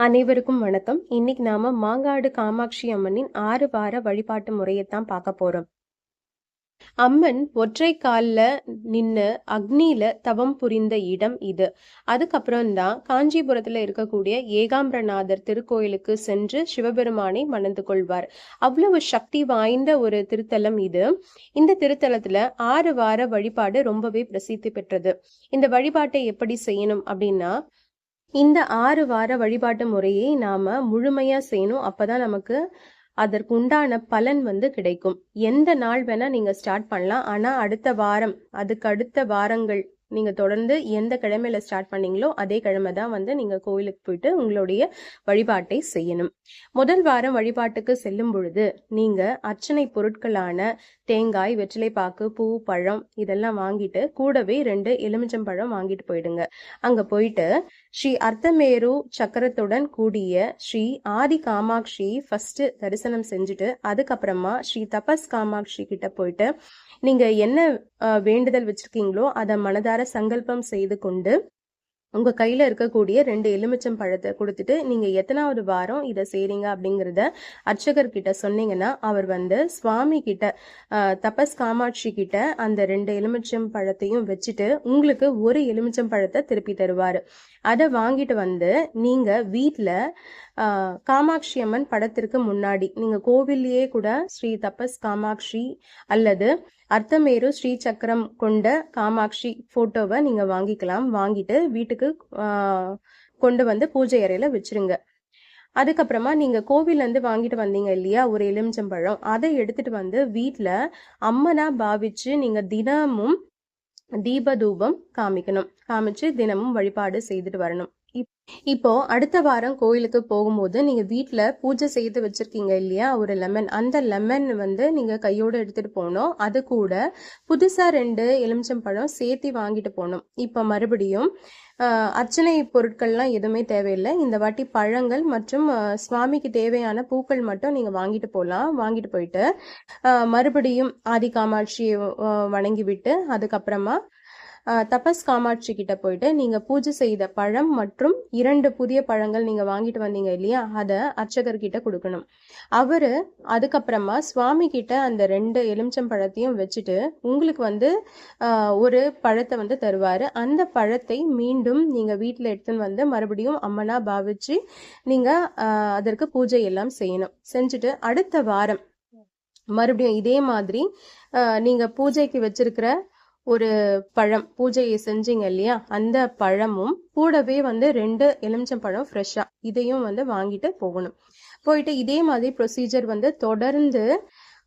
அனைவருக்கும் வணக்கம். இன்னைக்கு நாம மாங்காடு காமாட்சி அம்மனின் ஆறு வார வழிபாட்டு முறையைத்தான் பார்க்க போறோம். அம்மன் ஒற்றை காலில் நின்னு அக்னியில தவம் புரிந்த இடம் இது. அதுக்கப்புறம் தான் காஞ்சிபுரத்துல இருக்கக்கூடிய ஏகாம்பரநாதர் திருக்கோயிலுக்கு சென்று சிவபெருமானை மணந்து கொள்வார். அவ்வளவு சக்தி வாய்ந்த ஒரு திருத்தலம் இது. இந்த திருத்தலத்துல ஆறு வார வழிபாடு ரொம்பவே பிரசித்தி பெற்றது. இந்த வழிபாட்டை எப்படி செய்யணும் அப்படின்னா இந்த ஆறு வார வழிபாட்டு முறையை நாம முழுமையா செய்யணும். அப்பதான் நமக்கு அதற்கு உண்டான பலன் வந்து கிடைக்கும். எந்த நாள் வேணா நீங்க ஸ்டார்ட் பண்ணலாம். ஆனா அடுத்த வாரம் அதுக்கு அடுத்த வாரங்கள் நீங்கள் தொடர்ந்து எந்த கிழமையில ஸ்டார்ட் பண்ணீங்களோ அதே கிழமை தான் வந்து நீங்கள் கோயிலுக்கு போயிட்டு உங்களுடைய வழிபாட்டை செய்யணும். முதல் வாரம் வழிபாட்டுக்கு செல்லும் பொழுது நீங்கள் அர்ச்சனை பொருட்களான தேங்காய் வெற்றிலைப்பாக்கு பூ பழம் இதெல்லாம் வாங்கிட்டு கூடவே ரெண்டு எலுமிச்சம்பழம் வாங்கிட்டு போயிடுங்க. அங்கே போயிட்டு ஸ்ரீ அர்த்தமேரு சக்கரத்துடன் கூடிய ஸ்ரீ ஆதி காமாட்சி ஃபர்ஸ்ட் தரிசனம் செஞ்சுட்டு அதுக்கப்புறமா ஸ்ரீ தபஸ் காமாட்சி கிட்ட போயிட்டு நீங்கள் என்ன வேண்டுதல் வச்சிருக்கீங்களோ அதை மனதார சங்கல்பம் செய்து கொண்டு உங்க கையில இருக்கக்கூடிய ரெண்டு எலுமிச்சம் பழத்தை கொடுத்துட்டு நீங்க எத்தனாவது வாரம் இதை செய்றீங்க அப்படிங்கிறத அர்ச்சகர் கிட்ட சொன்னீங்கன்னா அவர் வந்து சுவாமி கிட்ட தபஸ் காமாட்சி கிட்ட அந்த ரெண்டு எலுமிச்சம் பழத்தையும் வச்சுட்டு உங்களுக்கு ஒரு எலுமிச்சம் பழத்தை திருப்பி தருவாரு. அதை வாங்கிட்டு வந்து நீங்க வீட்டுல காமாட்சி அம்மன் படத்திற்கு முன்னாடி நீங்க கோவில்லையே கூட ஸ்ரீ தபஸ் காமாட்சி அல்லது அர்த்தமேரு ஸ்ரீ சக்கரம் கொண்ட காமாட்சி போட்டோவை நீங்க வாங்கிக்கலாம். வாங்கிட்டு வீட்டுக்கு கொண்டு வந்து பூஜை அறையில வச்சிருங்க. அதுக்கப்புறமா நீங்க கோவில்ல இருந்து வாங்கிட்டு வந்தீங்க இல்லையா ஒரு எலுமிச்சம்பழம். அதை எடுத்துட்டு வந்து வீட்டுல அம்மனா பாவிச்சு நீங்க தினமும் தீபதூபம் காமிக்கணும். காமிச்சு தினமும் வழிபாடு செய்துட்டு வரணும். இப்போ அடுத்த வாரம் கோயிலுக்கு போகும்போது நீங்க வீட்டில் பூஜை செய்து வச்சிருக்கீங்க இல்லையா? ஒரு லெமன் அந்த லெமன் வந்து நீங்க கையோட எடுத்துட்டு போகணும். அது கூட புதுசா ரெண்டு எலுமிச்சம் பழம் சேர்த்து வாங்கிட்டு போகணும். இப்போ மறுபடியும் அர்ச்சனை பொருட்கள்லாம் எதுவுமே தேவையில்லை. இந்த வாட்டி பழங்கள் மற்றும் சுவாமிக்கு தேவையான பூக்கள் மட்டும் நீங்கள் வாங்கிட்டு போகலாம். வாங்கிட்டு போயிட்டு மறுபடியும் ஆதி காமாட்சியை வணங்கி விட்டு அதுக்கப்புறமா தபஸ் காமாட்சி கிட்ட போயிட்டு நீங்கள் பூஜை செய்த பழம் மற்றும் இரண்டு புதிய பழங்கள் நீங்கள் வாங்கிட்டு வந்தீங்க இல்லையா? அதை அர்ச்சகர்கிட்ட கொடுக்கணும். அவர் அதுக்கப்புறமா சுவாமி கிட்ட அந்த ரெண்டு எலுமிச்சம் பழத்தையும் வச்சுட்டு உங்களுக்கு வந்து ஒரு பழத்தை வந்து தருவார். அந்த பழத்தை மீண்டும் நீங்கள் வீட்டில் எடுத்துன்னு வந்து மறுபடியும் அம்மனா பாவிச்சு நீங்கள் அதற்கு பூஜை எல்லாம் செய்யணும். செஞ்சுட்டு அடுத்த வாரம் மறுபடியும் இதே மாதிரி நீங்கள் பூஜைக்கு வச்சிருக்கிற ஒரு பழம் பூஜையை செஞ்சீங்க இல்லையா? அந்த பழமும் கூடவே வந்து ரெண்டு எலுமிச்சம் பழம் ஃப்ரெஷ்ஷா இதையும் வந்து வாங்கிட்டு போகணும். போயிட்டு இதே மாதிரி ப்ரொசீஜர் வந்து தொடர்ந்து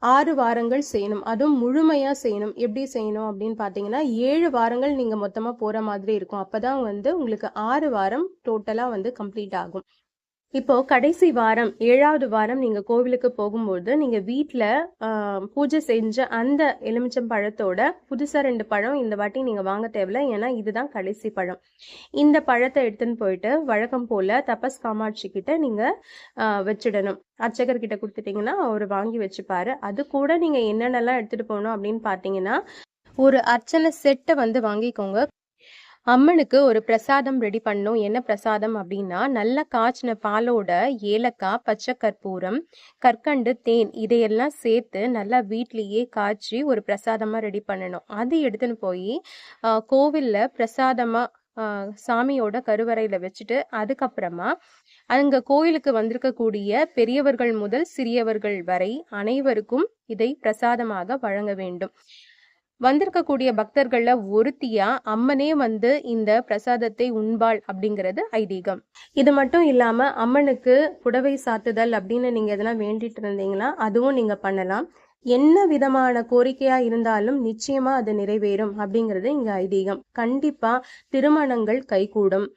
ஆறு வாரங்கள் செய்யணும். அதுவும் முழுமையாக செய்யணும். எப்படி செய்யணும் அப்படின்னு பார்த்தீங்கன்னா ஏழு வாரங்கள் நீங்கள் மொத்தமாக போகிற மாதிரி இருக்கும். அப்போ தான் வந்து உங்களுக்கு ஆறு வாரம் டோட்டலாக வந்து கம்ப்ளீட் ஆகும். இப்போ கடைசி வாரம் ஏழாவது வாரம் நீங்க கோவிலுக்கு போகும்போது நீங்க வீட்டில் பூஜை செஞ்ச அந்த எலுமிச்சம் பழத்தோட புதுசா ரெண்டு பழம் இந்த வாட்டி நீங்க வாங்க தேவையில்ல. ஏன்னா இதுதான் கடைசி பழம். இந்த பழத்தை எடுத்துன்னு போயிட்டு வழக்கம் போல தபஸ் காமாட்சி கிட்ட நீங்க வச்சிடணும். அர்ச்சகர் கிட்ட கொடுத்துட்டீங்கன்னா அவர் வாங்கி வச்சுப்பாரு. அது கூட நீங்க என்னென்னலாம் எடுத்துட்டு போகணும் அப்படின்னு பாத்தீங்கன்னா ஒரு அர்ச்சனை செட்டை வந்து வாங்கிக்கோங்க. அம்மனுக்கு ஒரு பிரசாதம் ரெடி பண்ணும் என்ன பிரசாதம் அப்படின்னா நல்ல காய்ச்சின பாலோட ஏலக்காய் பச்சை கற்பூரம் கற்கண்டு தேன் இதையெல்லாம் சேர்த்து நல்லா வீட்லேயே காய்ச்சி ஒரு பிரசாதமாக ரெடி பண்ணணும். அது எடுத்துன்னு போய் கோவிலில் பிரசாதமாக சாமியோட கருவறையில் வச்சுட்டு அதுக்கப்புறமா அங்கே கோயிலுக்கு வந்திருக்கக்கூடிய பெரியவர்கள் முதல் சிறியவர்கள் வரை அனைவருக்கும் இதை பிரசாதமாக வழங்க வேண்டும். வந்திருக்கக்கூடிய பக்தர்கள்ல ஒருத்தியா அம்மனே வந்து இந்த பிரசாதத்தை உண்பாள் அப்படிங்கிறது ஐதீகம். இது மட்டும் இல்லாம அம்மனுக்கு புடவை சாத்துதல் அப்படின்னு நீங்க எதனா வேண்டிட்டு இருந்தீங்கன்னா அதுவும் நீங்க பண்ணலாம். என்ன விதமான கோரிக்கையா இருந்தாலும் நிச்சயமா அது நிறைவேறும் அப்படிங்கிறது இங்க ஐதீகம். கண்டிப்பா திருமணங்கள் கைகூடும்.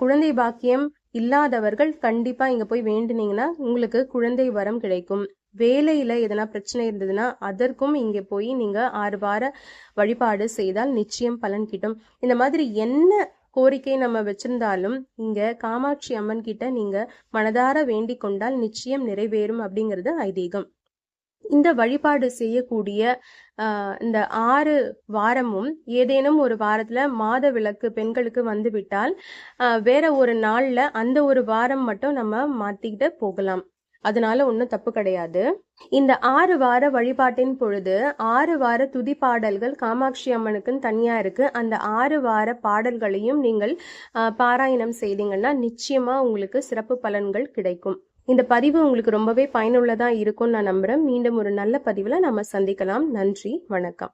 குழந்தை பாக்கியம் இல்லாதவர்கள் கண்டிப்பாக இங்கே போய் வேண்டினீங்கன்னா உங்களுக்கு குழந்தை வரம் கிடைக்கும். வேலையில் எதனா பிரச்சனை இருந்ததுன்னா அதற்கும் இங்கே போய் நீங்கள் ஆறு வார வழிபாடு செய்தால் நிச்சயம் பலன் கிட்டும். இந்த மாதிரி என்ன கோரிக்கை நம்ம வச்சிருந்தாலும் இங்க காமாட்சி அம்மன் கிட்ட நீங்க மனதார வேண்டிக் கொண்டால் நிச்சயம் நிறைவேறும் அப்படிங்கிறது ஐதீகம். இந்த வழிபாடு செய்யக்கூடிய இந்த ஆறு வாரமும் ஏதேனும் ஒரு வாரத்தில் மாத விளக்கு பெண்களுக்கு வந்து விட்டால் வேற ஒரு நாளில் அந்த ஒரு வாரம் மட்டும் நம்ம மாற்றிக்கிட்டு போகலாம். அதனால ஒன்றும் தப்பு கிடையாது. இந்த ஆறு வார வழிபாட்டின் பொழுது ஆறு வார துதி பாடல்கள் காமாட்சி அம்மனுக்குன்னு தனியா இருக்கு. அந்த ஆறு வார பாடல்களையும் நீங்கள் பாராயணம் செய்தீங்கன்னா நிச்சயமா உங்களுக்கு சிறப்பு பலன்கள் கிடைக்கும். இந்த பதிவு உங்களுக்கு ரொம்பவே பயனுள்ளதாக இருக்கும்னு நான் நம்புகிறேன் மீண்டும் ஒரு நல்ல பதிவில் நம்ம சந்திக்கலாம். நன்றி. வணக்கம்.